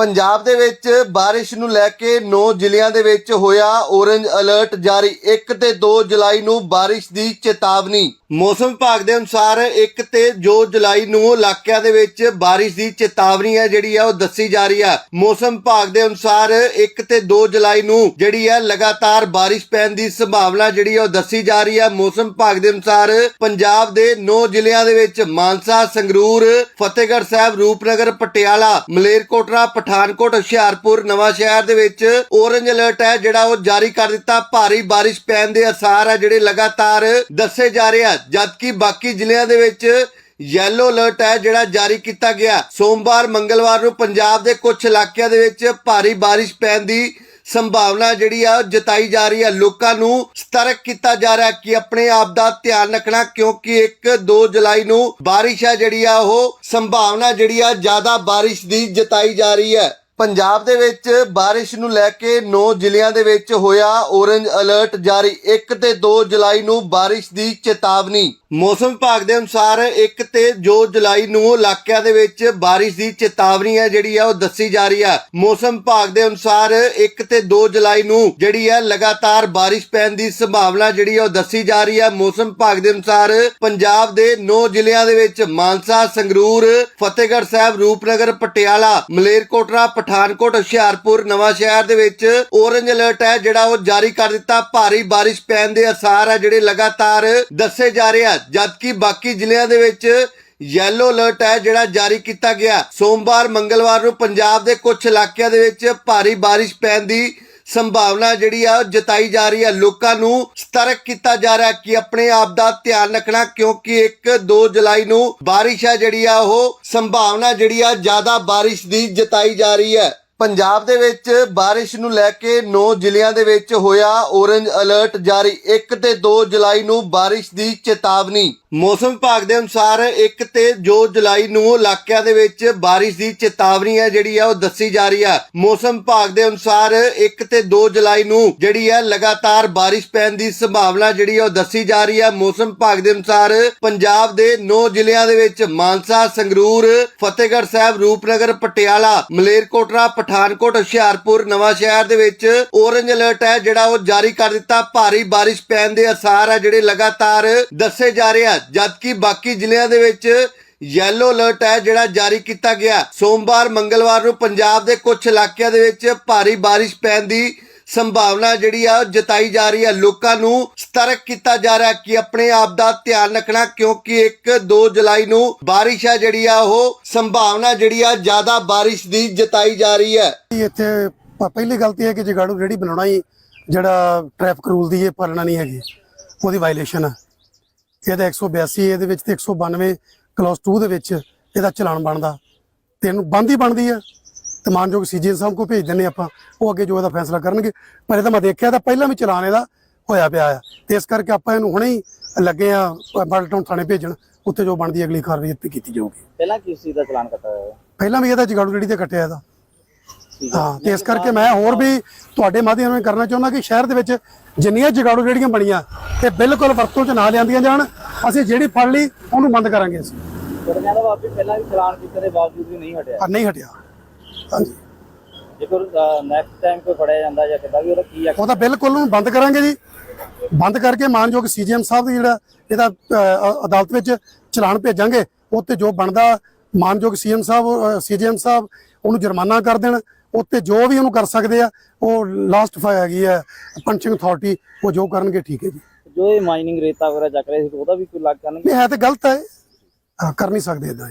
ਪੰਜਾਬ ਦੇ ਵਿੱਚ ਬਾਰਿਸ਼ ਨੂੰ ਲੈ ਕੇ 9 ਜ਼ਿਲ੍ਹਿਆਂ ਦੇ ਵਿੱਚ ਹੋਇਆ ਔਰੰਜ ਅਲਰਟ ਜਾਰੀ। 1 ਤੇ 2 ਜੁਲਾਈ ਨੂੰ ਬਾਰਿਸ਼ ਦੀ ਚੇਤਾਵਨੀ। ਮੌਸਮ ਵਿਭਾਗ ਦੇ ਅਨੁਸਾਰ 1 ਤੇ 2 ਜੁਲਾਈ ਨੂੰ ਇਲਾਕਿਆਂ ਦੇ ਵਿੱਚ ਬਾਰਿਸ਼ ਦੀ ਚੇਤਾਵਨੀ ਹੈ, ਜਿਹੜੀ ਆ ਉਹ ਦੱਸੀ ਜਾ ਰਹੀ ਆ ਮੌਸਮ ਵਿਭਾਗ ਦੇ ਅਨੁਸਾਰ 1 ਤੇ 2 ਜੁਲਾਈ ਨੂੰ ਜਿਹੜੀ ਆ ਲਗਾਤਾਰ ਬਾਰਿਸ਼ ਪੈਣ ਦੀ ਸੰਭਾਵਨਾ ਜਿਹੜੀ ਆ ਉਹ ਦੱਸੀ ਜਾ ਰਹੀ ਆ ਮੌਸਮ ਵਿਭਾਗ ਦੇ ਅਨੁਸਾਰ ਪੰਜਾਬ ਦੇ 9 ਜ਼ਿਲ੍ਹਿਆਂ ਦੇ ਵਿੱਚ ਮਾਨਸਾ, ਸੰਗਰੂਰ, ਫਤਿਹਗੜ੍ਹ ਸਾਹਿਬ, ਰੂਪਨਗਰ, ਪਟਿਆਲਾ, ਮਲੇਰਕੋਟਲਾ ਪਠਾਨਕੋਟ, ਹੁਸ਼ਿਆਰਪੁਰ, ਨਵਾਂ ਸ਼ਹਿਰ ਦੇ ਵਿੱਚ ਔਰੰਜ ਅਲਰਟ ਹੈ ਜਿਹੜਾ ਉਹ ਜਾਰੀ ਕਰ ਦਿੱਤਾ। ਭਾਰੀ ਬਾਰਿਸ਼ ਪੈਣ ਦੇ ਅਸਾਰ ਹੈ ਜਿਹੜੇ ਲਗਾਤਾਰ ਦੱਸੇ ਜਾ ਰਹੇ ਆ। ਜਦਕਿ ਬਾਕੀ ਜ਼ਿਲ੍ਹਿਆਂ ਦੇ ਵਿੱਚ ਯੈਲੋ ਅਲਰਟ ਹੈ ਜਿਹੜਾ ਜਾਰੀ ਕੀਤਾ ਗਿਆ। ਸੋਮਵਾਰ, ਮੰਗਲਵਾਰ ਨੂੰ ਪੰਜਾਬ ਦੇ ਕੁਝ ਇਲਾਕਿਆਂ ਦੇ ਵਿੱਚ ਭਾਰੀ ਬਾਰਿਸ਼ ਪੈਣ ਦੀ ਸੰਭਾਵਨਾ ਜਿਹੜੀ ਆ ਉਹ ਜਤਾਈ ਜਾ ਰਹੀ ਹੈ ਲੋਕਾਂ ਨੂੰ ਸਤਰਕ ਕੀਤਾ ਜਾ ਰਿਹਾ ਕਿ ਆਪਣੇ ਆਪ ਦਾ ਧਿਆਨ ਰੱਖਣਾ, ਕਿਉਂਕਿ 1 2 ਜੁਲਾਈ ਨੂੰ ਬਾਰਿਸ਼ ਹੈ ਜਿਹੜੀ ਆ, ਉਹ ਸੰਭਾਵਨਾ ਜਿਹੜੀ ਆ, ਜ਼ਿਆਦਾ ਬਾਰਿਸ਼ ਦੀ ਜਤਾਈ ਜਾ ਰਹੀ ਹੈ। ਪੰਜਾਬ ਦੇ ਵਿੱਚ ਬਾਰਿਸ਼ ਨੂੰ ਲੈ ਕੇ 9 ਜ਼ਿਲ੍ਹਿਆਂ ਦੇ ਵਿੱਚ ਹੋਇਆ ਔਰੰਜ ਅਲਰਟ ਜਾਰੀ। 1 ਤੇ 2 ਜੁਲਾਈ ਨੂੰ ਬਾਰਿਸ਼ ਦੀ ਚੇਤਾਵਨੀ। ਮੌਸਮ ਵਿਭਾਗ ਦੇ ਅਨੁਸਾਰ 1 ਤੇ 2 ਜੁਲਾਈ ਨੂੰ ਇਲਾਕਿਆਂ ਦੇ ਵਿੱਚ ਬਾਰਿਸ਼ ਦੀ ਚੇਤਾਵਨੀ ਹੈ ਜਿਹੜੀ ਆ ਉਹ ਦੱਸੀ ਜਾ ਰਹੀ ਆ ਮੌਸਮ ਵਿਭਾਗ ਦੇ ਅਨੁਸਾਰ 1 ਤੇ 2 ਜੁਲਾਈ ਨੂੰ ਜਿਹੜੀ ਆ ਲਗਾਤਾਰ ਬਾਰਿਸ਼ ਪੈਣ ਦੀ ਸੰਭਾਵਨਾ ਜਿਹੜੀ ਆ ਉਹ ਦੱਸੀ ਜਾ ਰਹੀ ਆ ਮੌਸਮ ਵਿਭਾਗ ਦੇ ਅਨੁਸਾਰ ਪੰਜਾਬ ਦੇ 9 ਜ਼ਿਲ੍ਹਿਆਂ ਦੇ ਵਿੱਚ ਮਾਨਸਾ, ਸੰਗਰੂਰ, ਫਤਿਹਗੜ੍ਹ ਸਾਹਿਬ, ਰੂਪਨਗਰ, ਪਟਿਆਲਾ, ਮਲੇਰਕੋਟਲਾ ਪਠਾਨਕੋਟ, ਹੁਸ਼ਿਆਰਪੁਰ, ਨਵਾਂ ਸ਼ਹਿਰ ਦੇ ਵਿੱਚ ਔਰੰਜ ਅਲਰਟ ਹੈ, ਜਿਹੜਾ ਉਹ ਜਾਰੀ ਕਰ ਦਿੱਤਾ। ਭਾਰੀ ਬਾਰਿਸ਼ ਪੈਣ ਦੇ ਅਸਾਰ ਹੈ, ਜਿਹੜੇ ਲਗਾਤਾਰ ਦੱਸੇ ਜਾ ਰਹੇ ਆ। ਜਦਕਿ ਬਾਕੀ ਜ਼ਿਲ੍ਹਿਆਂ ਦੇ ਵਿੱਚ ਯੈਲੋ ਅਲਰਟ ਹੈ, ਜਿਹੜਾ ਜਾਰੀ ਕੀਤਾ ਗਿਆ। ਸੋਮਵਾਰ, ਮੰਗਲਵਾਰ ਨੂੰ ਪੰਜਾਬ ਦੇ ਕੁਝ ਇਲਾਕਿਆਂ ਦੇ ਵਿੱਚ ਭਾਰੀ ਬਾਰਿਸ਼ ਪੈਣ ਦੀ ਸੰਭਾਵਨਾ ਜਿਹੜੀ ਆ ਉਹ ਜਤਾਈ ਜਾ ਰਹੀ ਹੈ ਲੋਕਾਂ ਨੂੰ ਸਤਰਕ ਕੀਤਾ ਜਾ ਰਿਹਾ ਕਿ ਆਪਣੇ ਆਪ ਦਾ ਧਿਆਨ ਰੱਖਣਾ, ਕਿਉਂਕਿ 1 2 ਜੁਲਾਈ ਨੂੰ ਬਾਰਿਸ਼ ਹੈ ਜਿਹੜੀ ਆ, ਉਹ ਸੰਭਾਵਨਾ ਜਿਹੜੀ ਆ, ਜ਼ਿਆਦਾ ਬਾਰਿਸ਼ ਦੀ ਜਤਾਈ ਜਾ ਰਹੀ ਹੈ। ਪੰਜਾਬ ਦੇ ਵਿੱਚ ਬਾਰਿਸ਼ ਨੂੰ ਲੈ ਕੇ 9 ਜ਼ਿਲ੍ਹਿਆਂ ਦੇ ਵਿੱਚ ਹੋਇਆ ਔਰੰਜ ਅਲਰਟ ਜਾਰੀ। 1 ਤੇ 2 ਜੁਲਾਈ ਨੂੰ ਬਾਰਿਸ਼ ਦੀ ਚੇਤਾਵਨੀ। ਮੌਸਮ ਵਿਭਾਗ ਦੇ ਅਨੁਸਾਰ 1 ਤੇ 2 ਜੁਲਾਈ ਨੂੰ ਇਲਾਕਿਆਂ ਦੇ ਵਿੱਚ ਬਾਰਿਸ਼ ਦੀ ਚੇਤਾਵਨੀ ਹੈ, ਜਿਹੜੀ ਆ ਉਹ ਦੱਸੀ ਜਾ ਰਹੀ ਆ ਮੌਸਮ ਵਿਭਾਗ ਦੇ ਅਨੁਸਾਰ 1 ਤੇ 2 ਜੁਲਾਈ ਨੂੰ ਜਿਹੜੀ ਆ ਲਗਾਤਾਰ ਬਾਰਿਸ਼ ਪੈਣ ਦੀ ਸੰਭਾਵਨਾ ਜਿਹੜੀ ਆ ਉਹ ਦੱਸੀ ਜਾ ਰਹੀ ਆ ਮੌਸਮ ਵਿਭਾਗ ਦੇ ਅਨੁਸਾਰ ਪੰਜਾਬ ਦੇ 9 ਜ਼ਿਲ੍ਹਿਆਂ ਦੇ ਵਿੱਚ ਮਾਨਸਾ, ਸੰਗਰੂਰ, ਫਤਿਹਗੜ੍ਹ ਸਾਹਿਬ, ਰੂਪਨਗਰ, ਪਟਿਆਲਾ, ਮਲੇਰਕੋਟਲਾ ਪਠਾਨਕੋਟ, ਹੁਸ਼ਿਆਰਪੁਰ, ਨਵਾਂ ਸ਼ਹਿਰ ਦੇ ਵਿੱਚ ਔਰੰਜ ਅਲਰਟ ਹੈ ਜਿਹੜਾ ਉਹ ਜਾਰੀ ਕਰ ਦਿੱਤਾ। ਭਾਰੀ ਬਾਰਿਸ਼ ਪੈਣ ਦੇ ਅਸਾਰ ਹੈ ਜਿਹੜੇ ਲਗਾਤਾਰ ਦੱਸੇ ਜਾ ਰਹੇ ਆ। ਜਦਕਿ ਬਾਕੀ ਜ਼ਿਲ੍ਹਿਆਂ ਦੇ ਵਿੱਚ ਯੈਲੋ ਅਲਰਟ ਹੈ ਜਿਹੜਾ ਜਾਰੀ ਕੀਤਾ ਗਿਆ। ਸੋਮਵਾਰ, ਮੰਗਲਵਾਰ ਨੂੰ ਪੰਜਾਬ ਦੇ ਕੁਝ ਇਲਾਕਿਆਂ ਦੇ ਵਿੱਚ ਭਾਰੀ ਬਾਰਿਸ਼ ਪੈਣ ਦੀ ਸੰਭਾਵਨਾ ਜਿਹੜੀ ਆ, ਜਤਾਈ ਜਾ ਰਹੀ ਹੈ ਲੋਕਾਂ ਨੂੰ ਸਤਰਕ ਕੀਤਾ ਜਾ ਰਿਹਾ ਕਿ ਆਪਣੇ ਆਪ ਦਾ ਧਿਆਨ ਰੱਖਣਾ, ਕਿਉਂਕਿ 1 2 ਜੁਲਾਈ ਨੂੰ ਬਾਰਿਸ਼ ਹੈ ਜਿਹੜੀ ਆ, ਉਹ ਸੰਭਾਵਨਾ ਜਿਹੜੀ ਆ, ਜ਼ਿਆਦਾ ਬਾਰਿਸ਼ ਦੀ ਜਤਾਈ ਜਾ ਰਹੀ ਹੈ। ਇੱਥੇ ਪਹਿਲੀ ਗਲਤੀ ਹੈ ਕਿ ਜਗਾੜੂ ਰੇੜੀ ਬਣਾਉਣਾ ਹੀ ਜਿਹੜਾ ਟ੍ਰੈਫਿਕ ਰੂਲ ਦੀ ਇਹ ਪਾਲਣਾ ਨਹੀਂ ਹੈਗੀ। ਉਹਦੀ ਵਾਇਲੇਸ਼ਨ ਹੈ ਇਹਦਾ 182 ਇਹਦੇ ਵਿੱਚ ਤੇ 192 ਕਲਾਸ 2 ਦੇ ਵਿੱਚ ਇਹਦਾ ਚਲਾਨ ਬਣਦਾ। ਤੇ ਇਹਨੂੰ ਬੰਦ ਹੀ ਬਣਦੀ ਆ। ਤੇ ਮਾਨਯੋਗ ਸੀਜੀਐਨ ਸਾਹਿਬ ਕੋ ਭੇਜ ਦਿੰਨੇ ਆਪਾਂ ਉਹ ਅੱਗੇ ਜੋ ਇਹਦਾ ਫੈਸਲਾ ਕਰਨਗੇ। ਪਰ ਇਹਦਾ ਮੈਂ ਦੇਖਿਆ ਤਾਂ ਪਹਿਲਾਂ ਵੀ ਚਲਾਨ ਇਹਦਾ ਹੋਇਆ ਪਿਆ ਆ। ਤੇ ਇਸ ਕਰਕੇ ਆਪਾਂ ਇਹਨੂੰ ਹੁਣੇ ਹੀ ਲੱਗੇ ਆ ਟਾਊਨ ਥਾਣੇ ਭੇਜਣ ਉੱਥੇ ਜੋ ਬਣਦੀ ਅਗਲੀ ਕਾਰਵਾਈ ਇੱਥੇ ਕੀਤੀ ਜਾਊਗੀ। ਪਹਿਲਾਂ ਕਿਸ ਚੀਜ਼ ਦਾ ਚਲਾਨ ਕੱਟਾ ਹੋਇਆ? ਹੈ ਪਹਿਲਾਂ ਵੀ ਇਹਦਾ ਜਗਾੜੂ ਰੇੜੀ ਤੇ ਕੱਟਿਆ ਇਹਦਾ। ਹੈ ਤੇ ਇਸ ਕਰਕੇ ਮੈਂ ਹੋਰ ਵੀ ਤੁਹਾਡੇ ਮਾਧਿਅਮ ਨਾਲ ਕਰਨਾ ਚਾਹੁੰਦਾ ਕਿ ਸ਼ਹਿਰ ਦੇ ਵਿੱਚ ਜਿੰਨੀਆਂ ਜਗਾੜੂ ਰੇੜੀਆਂ ਬਣੀਆਂ ਤੇ ਬਿਲਕੁਲ ਵਰਤੋਂ 'ਚ ਨਾ ਲਿਆਂਦੀਆਂ ਜਾਣ। ਅਸੀਂ ਜਿਹੜੀ ਫੜ ਲਈ ਉਹਨੂੰ ਬੰਦ ਕਰਾਂਗੇ ਅਸੀਂ। ਦਾ ਬਾਪੀ ਪਹਿਲਾਂ ਵੀ ਚਲਾਨ ਕੀਤੇ ਦੇ ਬਾਵਜੂਦ ਵੀ ਨਹੀਂ ਹਟਿਆ। ਨਹੀਂ ਹਟਿਆ। ਹਾਂਜੀ। ਜੇਕਰ ਨੈਕਸਟ ਟਾਈਮ ਕੋਈ ਫੜਿਆ ਜਾਂਦਾ ਜਾਂ ਕਿੱਦਾਂ ਵੀ ਉਹਦਾ ਕੀ ਬਿਲਕੁਲ ਉਹਨੂੰ ਬੰਦ ਕਰਾਂਗੇ ਜੀ। ਬੰਦ ਕਰਕੇ ਮਾਨਯੋਗ ਸੀਜੀਐਮ ਸਾਹਿਬ ਦਾ ਜਿਹੜਾ ਇਹਦਾ ਅ, ਅਦਾਲਤ ਵਿੱਚ ਚਲਾਨ ਭੇਜਾਂਗੇ ਉੱਤੇ ਜੋ ਬਣਦਾ ਮਾਨਯੋਗ ਸੀਐਮ ਸਾਹਿਬ ਸੀਜੀਐਮ ਸਾਹਿਬ ਉਹਨੂੰ ਜੁਰਮਾਨਾ ਕਰ ਦੇਣ ਉੱਤੇ ਜੋ ਵੀ ਉਹਨੂੰ ਕਰ ਸਕਦੇ ਆ ਉਹ ਲਾਸਟ ਹੈਗੀ ਹੈ ਪੰਚਿੰਗ ਅਥਾਰਟੀ ਉਹ ਜੋ ਕਰਨਗੇ ਠੀਕ ਹੈ ਜੀ। ਜੋ ਇਹ ਮਾਈਨਿੰਗ ਰੇਤਾ ਵਗੈਰਾ ਚੱਕ ਰਹੇ ਸੀ ਉਹਦਾ ਵੀ ਕੋਈ ਲੱਗ ਕਰਨਗੇ? ਨਹੀਂ ਹੈ ਤੇ ਗਲਤ ਹੈ। ਹਾਂ, ਕਰ ਨਹੀਂ ਸਕਦੇ ਇਦਾਂ